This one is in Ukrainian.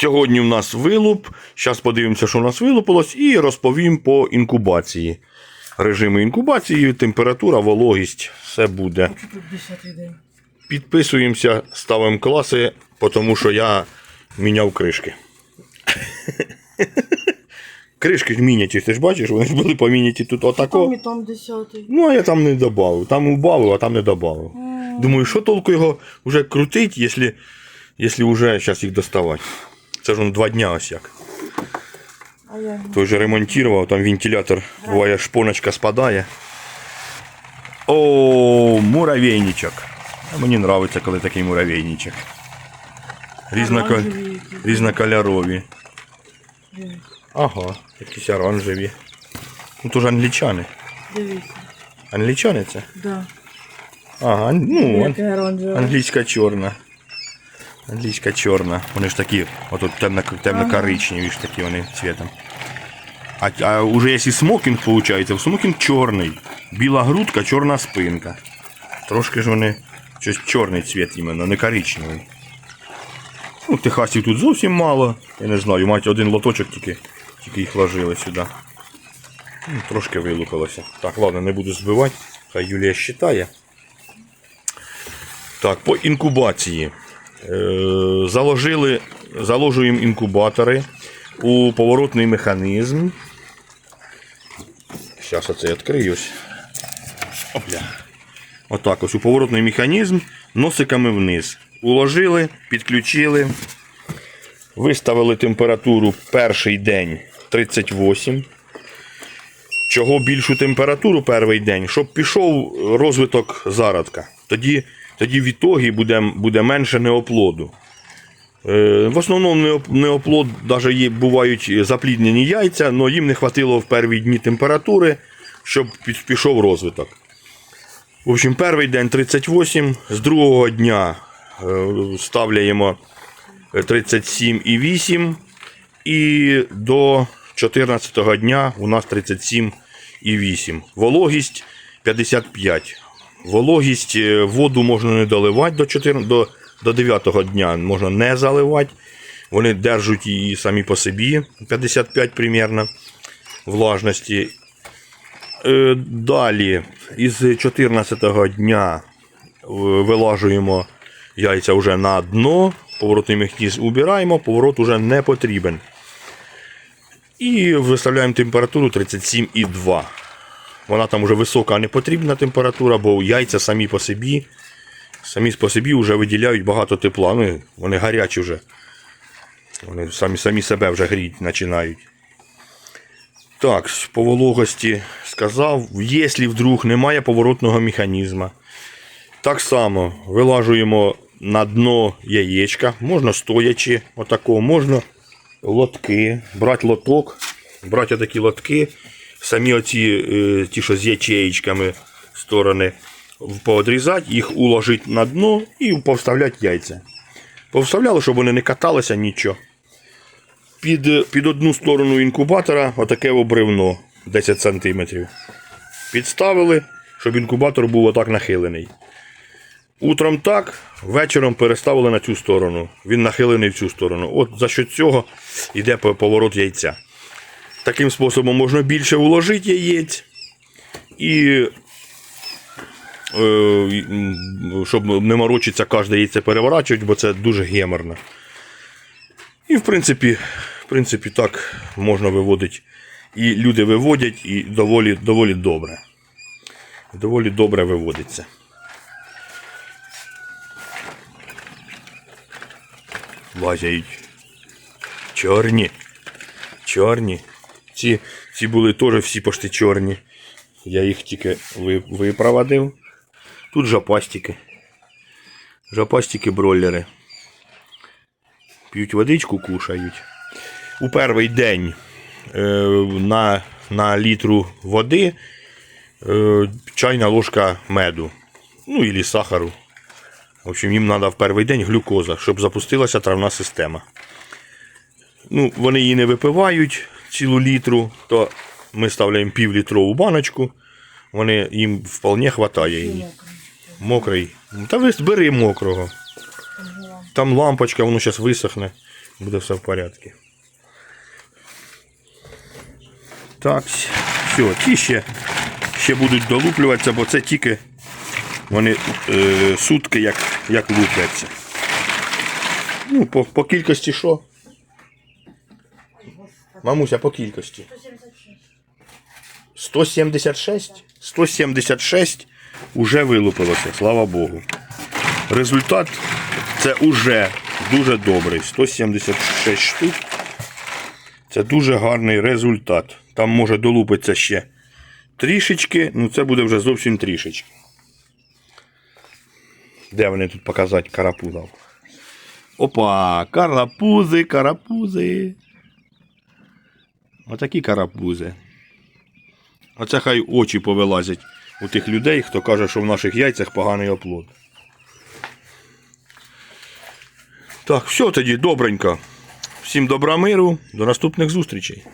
Сьогодні в нас вилуп. Зараз подивимося, що у нас вилупилось, і розповім по інкубації. Режими інкубації, температура, вологість, все буде. Що тут 10 день? Підписуємося, ставимо класи, тому що я міняв кришки. Кришки ж міняті, ти ж бачиш, вони ж були поміняті тут отако. Там і там 10. Ну, а я там не додав. Там убавив, а там не додав. Думаю, що толку його вже крутить, якщо, якщо вже зараз їх доставати. Це ж он два дня ось як. А я Той же ремонтував, там вентилятор, буває, шпоночка спадає. О, муравейничок. А Мені подобається, коли такий муравейничок. Різноко... Оранжеві які. Різнокольорові. Дивись, Ага, якісь оранжеві. Ну, то ж англічани. Дивіться. Англічани це? Да. Ага, ан- ну, ан- Яке оранжеве. англійська чорна. Англійська чорна. Вони ж такі, отут темно, темно-коричневі ж такі вони цвітом. А, а уже якщо смокінг виходить, в смокінг чорний. Біла грудка, чорна спинка. Трошки ж вони щось чорний цвіт іменно, не коричневий. Ну, техасів тут зовсім мало. Я не знаю, мать один лоточок тільки, тільки їх вложили сюди. Ну, трошки вилупилося. Так, ладно, не буду збивати. Хай Юлія считає. Так, по інкубації. Е, заложили, заложуємо інкубатори у поворотний механізм. Зараз оце відкриюсь. Опля. Отак ось у поворотний механізм носиками вниз. Уложили, підключили. Виставили температуру перший день 38. Чого більшу температуру перший день, щоб пішов розвиток зародка. Тоді, тоді в ітогі буде, буде менше неоплоду. Е, в основному неоплод, навіть є, бувають запліднені яйця, але їм не хватило в перші дні температури, щоб пішов розвиток. В общем, перший день 38, з другого дня е, ставляємо 37,8 і до 14 дня у нас 37,8. Вологість 55. Вологість е, воду можна не доливати до, 14, до, до 9 дня, можна не заливати. Вони держать її самі по собі 55 примерно влажності. Е, Далі, із 14 дня е, вилажуємо яйця вже на дно, поворотний механізм убираємо, поворот вже не потрібен. І виставляємо температуру 37,2. Вона там вже висока, не потрібна температура, бо яйця самі по собі, самі по собі вже виділяють багато тепла. Ну, вони гарячі вже. Вони самі, самі себе вже гріти починають. Так, по вологості сказав, якщо вдруг немає поворотного механізму, так само вилажуємо на дно яєчка, можна стоячи, отако, можна лотки, брати лоток, брати такі лотки, самі оці, е, ті, що з ячеєчками сторони, поодрізати, їх уложити на дно і повставляти яйця. Повставляли, щоб вони не каталися нічого. Під, під одну сторону інкубатора отаке обривно 10 см. Підставили, щоб інкубатор був отак нахилений. Утром так, вечором переставили на цю сторону. Він нахилений в цю сторону. От за що цього йде поворот яйця. Таким способом можна більше уложити яєць. І е, щоб не морочиться кожне яйце переворачувати, бо це дуже геморно. І в принципі, в принципі, так можна виводити. І люди виводять, і доволі, доволі добре. Доволі добре виводиться. Лазяють. Чорні. Чорні. Ці, ці були теж всі пошти чорні. Я їх тільки ви- випровадив. Тут жапастики. Жапастики бройлери. П'ють водичку, кушають. У перший день е, на, на літру води е, чайна ложка меду. Ну і сахару. В общем, їм треба в перший день глюкоза, щоб запустилася травна система. Ну, вони її не випивають цілу літру, то ми ставляємо півлітрову баночку. Вони їм вполне вистачає. Мокрий. Та ви бери мокрого. Там лампочка, воно зараз висохне. буде все в порядку. Так, все, ті ще, ще будуть долуплюватися, бо це тільки вони е, сутки як, як лупляться. Ну, по, по кількості що? Мамуся, по кількості. 176? 176 уже вилупилося, слава Богу. Результат це уже дуже добрий. 176 штук. Це дуже гарний результат. Там може долупитися ще трішечки, ну це буде вже зовсім трішечки. Де вони тут показати карапузов? Опа, карапузи, карапузи. Отакі карапузи. Оце хай очі повилазять у тих людей, хто каже, що в наших яйцях поганий оплод. Так, все тоді, добренько. Всім добра миру, до наступних зустрічей.